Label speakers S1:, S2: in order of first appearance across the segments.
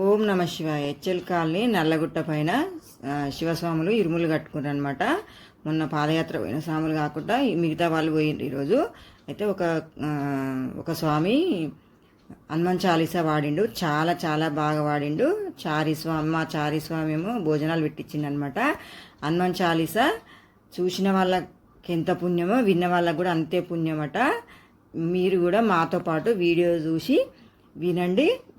S1: ఓం నమ శివాయ. HL colony Nallagutta పైన శివస్వాములు ఇరుములు కట్టుకున్నారు అనమాట మొన్న పాదయాత్ర పోయిన స్వాములు కాకుండా మిగతా వాళ్ళు పోయిండ్రు ఈరోజు. అయితే ఒక ఒక స్వామి హనుమాన్ చాలీసా వాడిండు. చాలా చాలా బాగా వాడిండు. చారీ స్వామి మా చారీ స్వామి ఏమో భోజనాలు పెట్టించిండనమాట హనుమాన్ చాలీసా చూసిన వాళ్ళకి ఎంత పుణ్యమో విన్న వాళ్ళకు కూడా అంతే పుణ్యమట. మీరు కూడా మాతో పాటు వీడియో చూసి వినండి.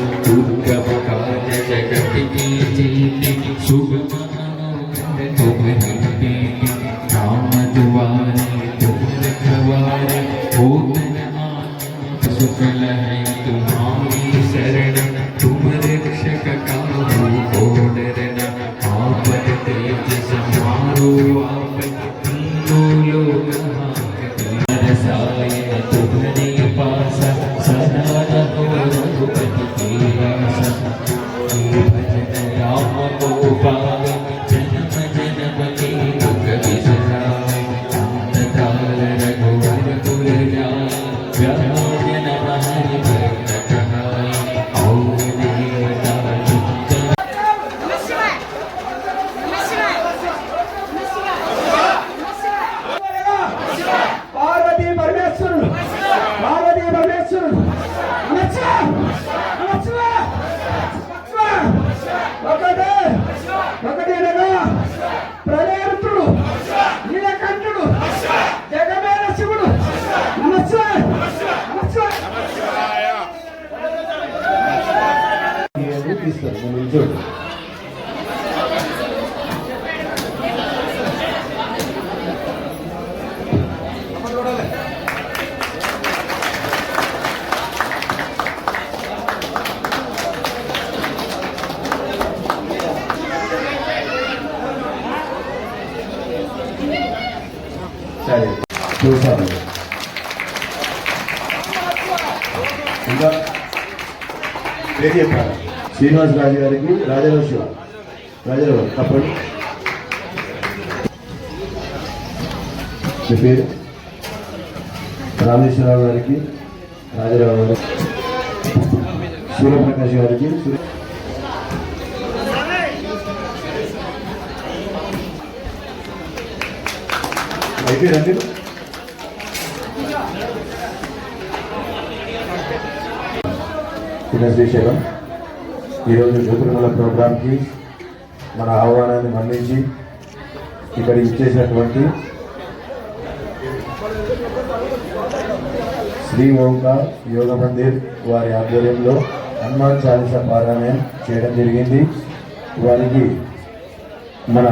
S2: తీస్తారు మనం చూడు సరే చూసాను ఇంకా పేరు చెప్పాలి శ్రీనివాస్ రాజు గారికి రాజరాజు రాజరావు గారు తప్పండి. మీ పేరు? రామేశ్వరరావు గారికి రాజరావు గారు. సూర్యప్రకాష్ గారికి అయితే అయిపోయారండి చిన్న శ్రీశైలం ఈరోజు జ్యోతిర్మల ప్రోగ్రాంకి మన ఆహ్వానాన్ని మన్నించి ఇక్కడ ఇచ్చేసినటువంటి శ్రీ ఓంకార్ యోగ మందిర్ వారి ఆధ్వర్యంలో హనుమాన్ చాలీస పారాయణం చేయడం జరిగింది. వారికి మన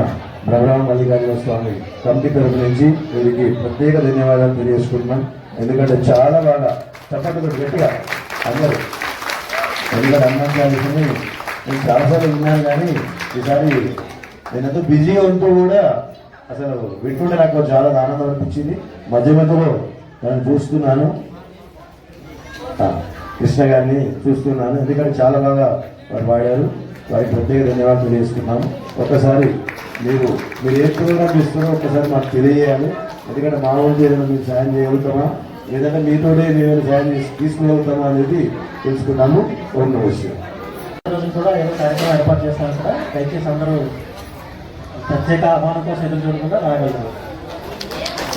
S2: బ్రహ్మరామ మల్లికార్జున స్వామి కమిటీ తరపు నుంచి వీరికి ప్రత్యేక ధన్యవాదాలు తెలియజేసుకుంటున్నాం. ఎందుకంటే చాలా బాగా చప్పట్లు గట్టిగా అందరూ ఎందుకంటే హనుమాన్ చాలీసని నేను చాలాసార్లు విన్నాను కానీ ఈసారి నేను ఎంతో బిజీగా ఉంటూ కూడా అసలు వింటుంటే నాకు చాలా ఆనందం అనిపించింది. మధ్య మధ్యలో నేను చూస్తున్నాను. కృష్ణ గారిని చూస్తున్నాను. ఎందుకంటే చాలా బాగా వారు పాడారు. వారికి ప్రత్యేక ధన్యవాదాలు తెలియజేస్తున్నాము ఒకసారి మీరు మీరు ఏ ప్రోగ్రామ్ ఇస్తున్నారో ఒకసారి మాకు తెలియజేయాలి. ఎందుకంటే మా వంతు ఏదైనా మీరు సాయం చేయగలుగుతామా? లేదంటే మీతోనే మేము సాయం చేసి తీసుకోగలుగుతామా అనేది తెలుసుకున్నాము. నమ శివాయ.
S3: రోజు కూడా ఏదో కార్యక్రమం ఏర్పాటు చేస్తాను కూడా. దయచేసి అందరూ ప్రత్యేక ఆహ్వానం కోసం ఎదురు చూడకుండా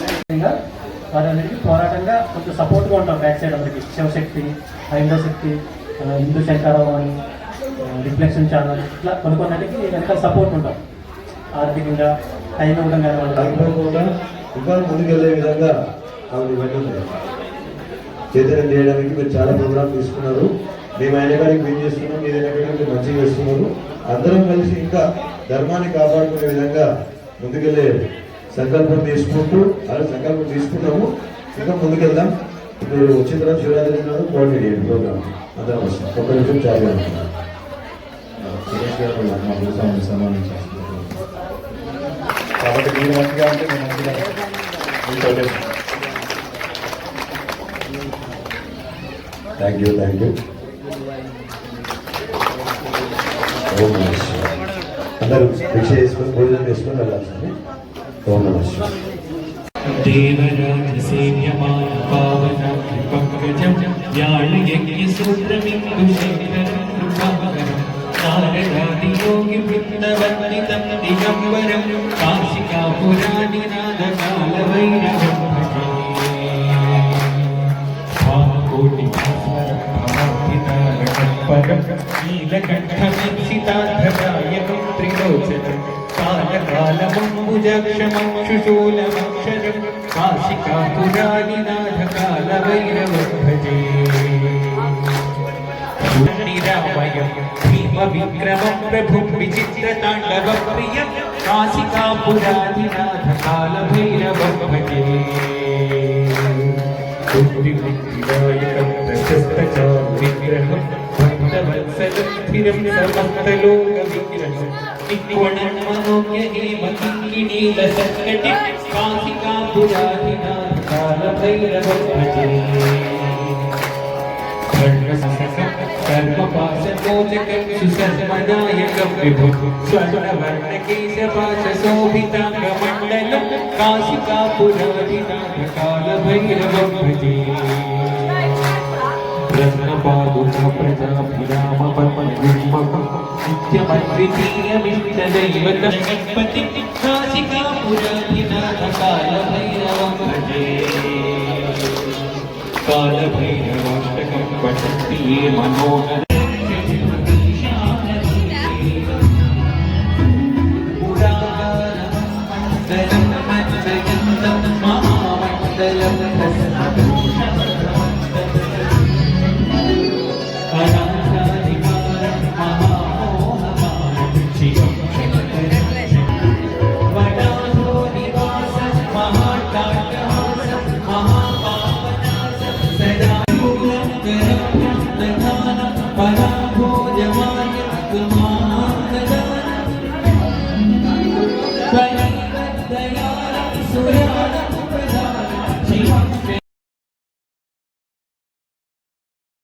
S3: ముఖ్యంగా వారన్నిటికీ పోరాటంగా కొంచెం సపోర్ట్గా ఉంటాం బ్యాక్ సైడ్ అందరికి. శివశక్తి హైందవ శక్తి హిందూ శంకరరావు అని రిఫ్లెక్షన్ ఛానల్ ఇట్లా కొన్ని కొన్నిటికి వెనకాల సపోర్ట్ ఉంటాం. ఆర్థికంగా టైం ఇవ్వడం కానీ
S2: ఇంకా ముందుకెళ్ళే విధంగా ఆవిడ ఇవన్నీ ఉన్నాయి చైతన్యం చేయడానికి మీరు చాలా ప్రోగ్రామ్ తీసుకున్నారు. మేము ఆయన గారికి విన్ చేస్తున్నాం మీరు ఆయన మంచిగా చేస్తున్నారు. అందరం కలిసి ఇంకా ధర్మాన్ని కాపాడుకునే విధంగా ముందుకెళ్ళే సంకల్పం తీసుకుంటూ అలా సంకల్పం తీసుకున్నాము. ఇంకా ముందుకెళ్దాం. ఇప్పుడు వచ్చిన తర్వాత శివరాత్రి నాడు కోఆర్డినేట్ చేయండి ప్రోగ్రామ్ అందరం వస్తాం. ఒక నిమిషం చాలు.
S4: కాబట్టి మీరు మంచిగా అంటే మేము మంచిగా
S2: താങ്ക് യു താങ്ക് യു ఓం నమ శివాయ అందరూ దీక్ష చేసుకుని భోజనం చేసుకుని వెళ్ళాల్సింది ఓం నమ శివాయ
S5: ദേവരാജസേവ്യമായ പാവന പങ്കജം യാളയജ്ഞസൂത്രമിംഗുശങ്കരകൃപാകരം കാശികാപുരാണിനാഥകാലവൈരവം नीलकण्ठमीक्षिताधरायकं त्रिलोचनं। कालकालमम्बुजक्षमं शुशूलमक्षरं काशिकापुरादिनाथकालभैरवं भजे। निरामयं भीमविक्रमं प्रभुं विचित्रताण्डवप्रियं काशिकापुरादिनाथकालभैरवं भजे। फिर मंगलो मनों यही मतिकिनी लसकटि कांसिका पुराहिना काल भैरव भजे। कर्मपाशमोचकं सुसर्मनायकं विभुः। स्वर्णवर्णकेशपाशशोभिताङ्गमण्डलं काशिका पुराधिनाथकालभैरवं भजे। रत्नपादुकप्रजाभिरामपत् नित्यमद्वितीयमिष्टदैवतं गणपतिं काशिकापुरादिनाथकालभैरवं भजे कालभैरवाष्टकं पठन्ति ये मनोहर para poder amar.